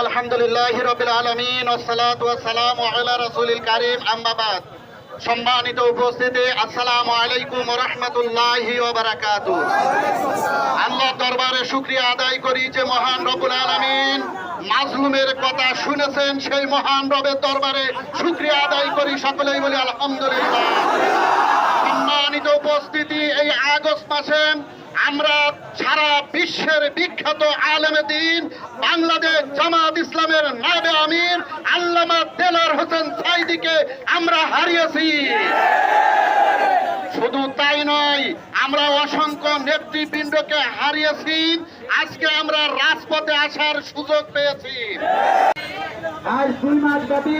আলহামদুলিল্লাহ রবিল আলমিন ওয়াসালাম রসুলিল কারিম সম্মানিত উপস্থিতি, আসসালামু আলাইকুম রহমতুল্লাহ বারাকাত আল্লাহ দরবারে শুক্রিয়া আদায় করি যে মহান রবুল আলমিন মাজলুমের কথা শুনেছেন, সেই মহান রবের দরবারে শুক্রিয়া আদায় করি। সকলেই বলি আলহামদুলিল্লাহ। সম্মানিত উপস্থিতি এই আগস্ট মাসে আমরা সারা বিশ্বের বিখ্যাত আলেমে দিন, বাংলাদেশ জামাত ইসলামের নাবে আমির আল্লামা দেলার হোসেন সাইদিকে আমরা হারিয়েছি। শুধু তাই নয়, আমরা অসংখ্য নেতৃবৃন্দকে হারিয়েছি, আজকে আমরা রাজপথে আসার সুযোগ পেয়েছি। আজ দুই মাস ব্যাপী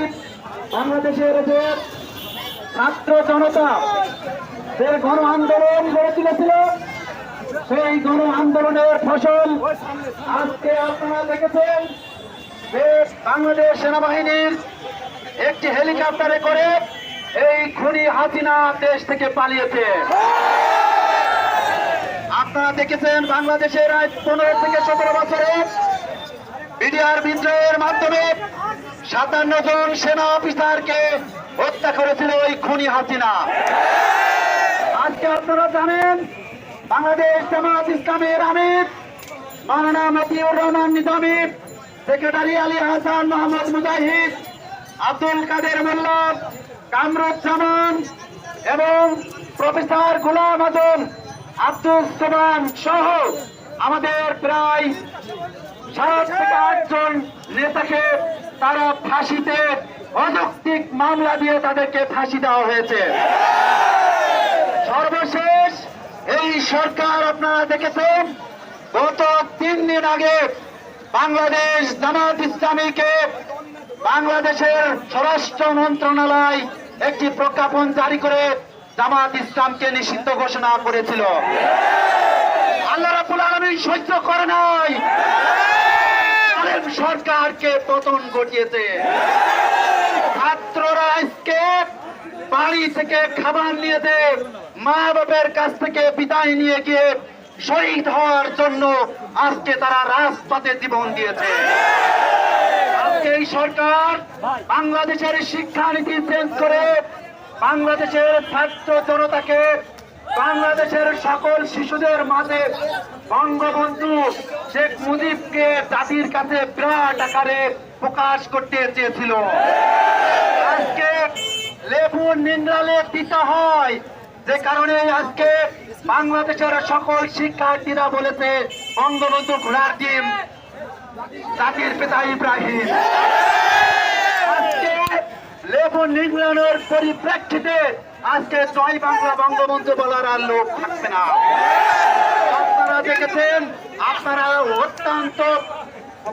বাংলাদেশের ছাত্র জনতা যে গণ আন্দোলন গড়ে তুলেছিল। সেই গণ আন্দোলনের ফসল আজকে আপনারা দেখেছেন যে বাংলাদেশ সেনাবাহিনীর একটি হেলিকপ্টারে করে এই খুনি হাসিনা দেশ থেকে পালিয়েছে। আপনারা দেখেছেন বাংলাদেশের আজ পনেরো থেকে সতেরো বছরে বিডিআর বিদ্রোহের মাধ্যমে সাতান্ন জন সেনা অফিসারকে হত্যা করেছিল ওই খুনি হাসিনা। আজকে আপনারা জানেন, বাংলাদেশ জামাত ইসলামের আমির, মাওলানা মতিউর রহমান নিজামী সেক্রেটারি আলী হাসান মোহাম্মদ মুজাহিদ, আব্দুল কাদের মোল্লা কামরুজ্জামান এবং প্রফেসর গোলাম আজম আব্দুল সোমান সহ আমাদের প্রায় সাত থেকে আটজন নেতাকে তারা ফাঁসিতে অযৌক্তিক মামলা দিয়ে তাদেরকে ফাঁসি দেওয়া হয়েছে। সর্বশেষ এই সরকার আপনারা দেখেছেন, গত তিন দিন আগে বাংলাদেশ জামাত ইসলামীকে বাংলাদেশের স্বরাষ্ট্র মন্ত্রণালয় একটি প্রজ্ঞাপন জারি করে জামাত ইসলামকে নিষিদ্ধ ঘোষণা করেছিল। আল্লাহ রাবুল আলমী সহ্য করে নাই। সরকারকে পতন ঘটিয়েছে। ছাত্ররা আজকে বাড়ি থেকে খাবার নিয়েছে। মা বাবার কাছ থেকে বিদায় নিয়ে গিয়ে শহীদ হওয়ার জন্য আজকে তারা রাজপথে জীবন দিয়েছে। আজকে এই সরকার বাংলাদেশের শিক্ষানীতি চেঞ্জ করে বাংলাদেশের ছাত্র জনতাকে বাংলাদেশের সকল শিশুদের মাঝে বঙ্গবন্ধু শেখ মুজিবকে জাতির কাছে বিরাট আকারে প্রকাশ করতে চেয়েছিল। আজকে লেবু নিন্দ্রালে দিতে হয়। যে কারণে আজকে বাংলাদেশের সকল শিক্ষার্থীরা বলেছে, বঙ্গবন্ধু ঘোড়ার ডিম জাতির পিতা ইব্রাহিম। আজকে পরিপ্রেক্ষিতে আজকে জয় বাংলা বঙ্গবন্ধু বলার আর লোক থাকবে না। আপনারা দেখেছেন, আপনারা অত্যন্ত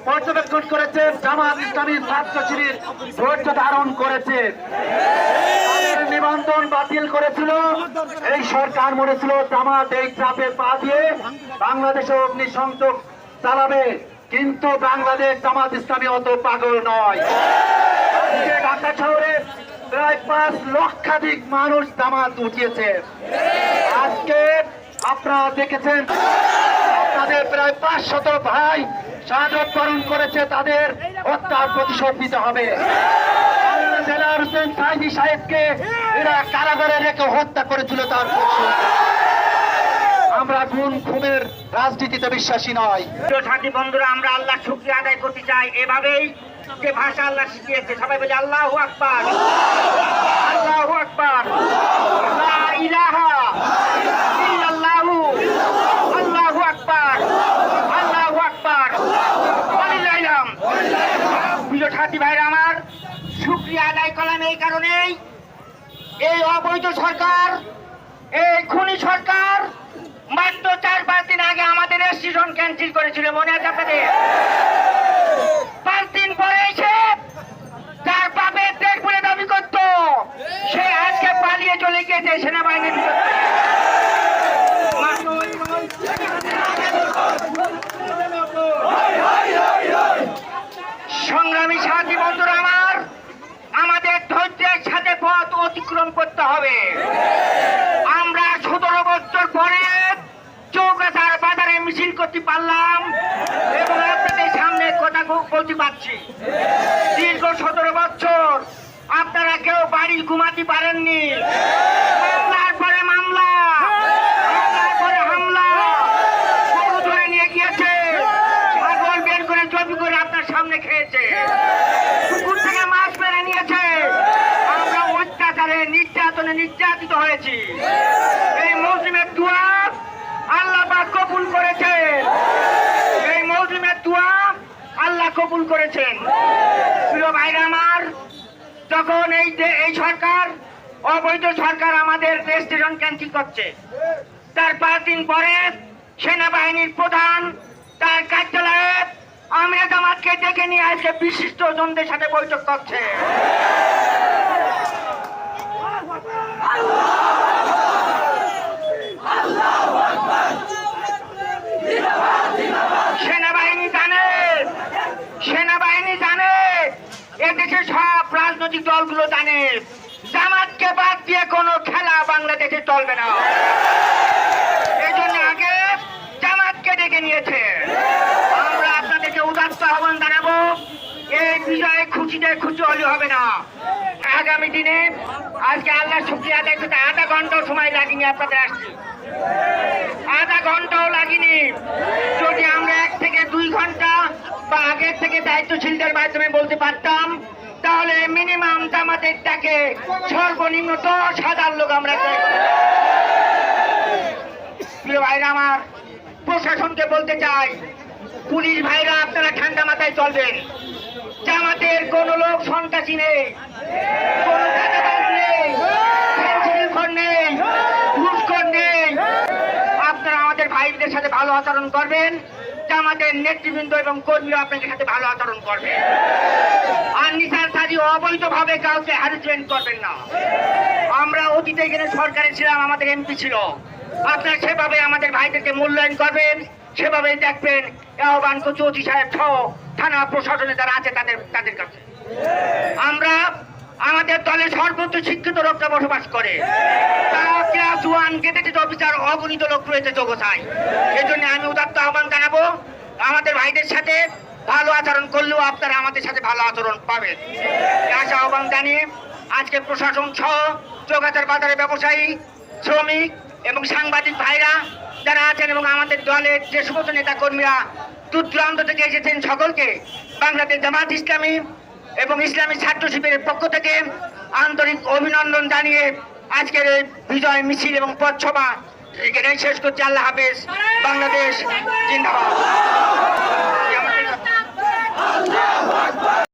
পর্যবেক্ষণ করেছেন জামাত ইসলামী ছাত্র শিবির ধৈর্য ধারণ করেছে। নিবন্ধন বাতিল করেছিল। এই সরকার মনে ছিল জামাত এই চাপে পা দিয়ে বাংলাদেশে অগ্নিসংযোগ চালাবে। কিন্তু বাংলাদেশ জামাত ইসলামী অত পাগল নয়। আজকে ঢাকা শহরে প্রায় পাঁচ লক্ষাধিক মানুষ জামাত উঠিয়েছে। আজকে আপনারা দেখেছেন আপনাদের প্রায় পাঁচশত ভাই শাহাদত বরণ করেছে, তাদের হত্যার প্রতিশোধ নিতে হবে। জেলার হোসেন সাইদি সাহেবকে এরা কারাগারে রেখে হত্যা করেছিল তার। আমরা গুণ খুনের রাজনীতিতে বিশ্বাসী নয়। সাথী বন্ধুরা, আমরা আল্লাহ শুক্রিয়া আদায় করতে চাই। এভাবেই যে ভাষা আল্লাহ শিখিয়েছে, সবাই বলে, আল্লাহ আকবার। আল্লাহ আকবার লা ইলাহা ইল্লাল্লাহু আল্লাহু আকবার আল্লাহু আকবার ওয়ালিল্লাহিল হামদ। প্রিয় সাথী ভাইরা আমার, শুক্রিয়া আদায় করলাম এই কারণেই। এই অবৈধ সরকার, এই খুনি সরকার মাত্র চার পাঁচ দিন আগে আমাদের স্টেশন ক্যান্সেল করেছিল। মনে আছে আপনাদের? পাঁচ দিন পরে এসে তার বাপের দেশ বলে দাবি করত সে আজকে পালিয়ে চলে গিয়েছে সেনাবাহিনীর বিরুদ্ধে। মাত্র ওই নয়। সংগ্রামী সাথী বন্ধুরা আমার, আমাদের ধৈর্যের সাথে পথ অতিক্রম করতে হবে। আমরা সতেরো বছর পরে চৌকাছার বাজারে মিছিল করতে পারলাম এবং আপনাদের সামনে কথা বলতে পারছি। দীর্ঘ সতেরো বছর আপনারা কেউ বাড়ি ঘুমাতে পারেননি। মামলার পরে মামলা হামলার পরে হামলা গরু ধরে নিয়ে গিয়েছে ছাগল বের করে জবি করে আপনার সামনে খেয়েছে পুকুর থেকে মাছ মেরে নিয়েছে। আমরা অত্যাচারে নির্যাতনে নির্যাতিত হয়েছি। এই মৌসুমের দোয়া আল্লাহ পাক কবুল করেছেন। এই মৌসুমের দোয়া আল্লাহ কবুল করেছেন। প্রিয় ভাইরা আমার তখন এই এই সরকার, অবৈধ সরকার আমাদের রেস্টুরেন্ট ক্যান্টিন করছে? তার পাঁচ দিন পরে সেনাবাহিনীর প্রধান, তার কার্যালয়ে আমির জামাতকে ডেকে নিয়ে আজকে বিশিষ্ট জনদের সাথে বৈঠক করছে। সেনাবাহিনী জানে সেনাবাহিনী জানে, এদেশে সব রাজনৈতিক দলগুলো জানে, জামাতকে বাদ দিয়ে কোনো খেলা বাংলাদেশে চলবে না এই জন্য আগে জামাতকে ডেকে নিয়েছে আমরা আপনাদেরকে উদাত্ত আহ্বান জানাব এই বিজয়ে খুশিতে খুশি হলে হবে না। আগামী দিনে আজকে আল্লাহ শুক্রিয়া আদায় করতে আধা ঘণ্টা সময় লাগেনি আপনাদের আসছি আধা ঘন্টাও লাগেনি। যদি আমরা এক থেকে দুই ঘণ্টা বা আগের থেকে দায়িত্বশীলদের মাধ্যমে বলতে পারতাম, তাহলে মিনিমাম জামাতের ডাকে সর্বনিম্ন দশ হাজার লোক আমরা প্রিয় ভাইরা আমার, প্রশাসনকে বলতে চাই, পুলিশ ভাইরা আপনারা ঠান্ডা মাথায় চলবেন। জামাতের কোন লোক সন্ত্রাসী নেই। নেই। নেই। আপনারা আমাদের ভাইদের সাথে ভালো আচরণ করবেন। জামাতের নেতৃবৃন্দ এবং কর্মীরা আপনাদের সাথে ভালো আচরণ করবে আর নিশার সাজি অবৈধভাবে কাউকে হ্যারাসমেন্ট করবেন না। আমরা অতীতে এখানে সরকারে ছিলাম, আমাদের এমপি ছিল। আপনারা সেভাবে আমাদের ভাইদেরকে মূল্যায়ন করবেন। সেভাবেই দেখবেন, আহ্বান করছি ওসি সাহেব সহ থানা প্রশাসনে যারা আছে তাদের তাদের কাছে। আমরা আমাদের দলে সর্বোচ্চ শিক্ষিত লোকরা বসবাস করে। অগণিত লোক রয়েছে যোগসায় এই জন্য আমি উদাত্ত আহ্বান জানাব, আমাদের ভাইদের সাথে ভালো আচরণ করলেও আপনারা আমাদের সাথে ভালো আচরণ পাবেন। আশা আহ্বান জানিয়ে আজকে প্রশাসন সহ চৌগাছার বাজারে ব্যবসায়ী, শ্রমিক এবং সাংবাদিক ভাইরা যারা আছেন এবং আমাদের দলের যে সমস্ত নেতা কর্মীরা দূর দূরান্ত থেকে এসেছেন সকলকে, বাংলাদেশ জামাত ইসলামী এবং ইসলামী ছাত্র শিবিরের পক্ষ থেকে আন্তরিক অভিনন্দন জানিয়ে আজকের এই বিজয় মিছিল এবং পথসভা এখানে শেষ করছি। আল্লাহ হাফেজ। বাংলাদেশ জিন্দাবাদ।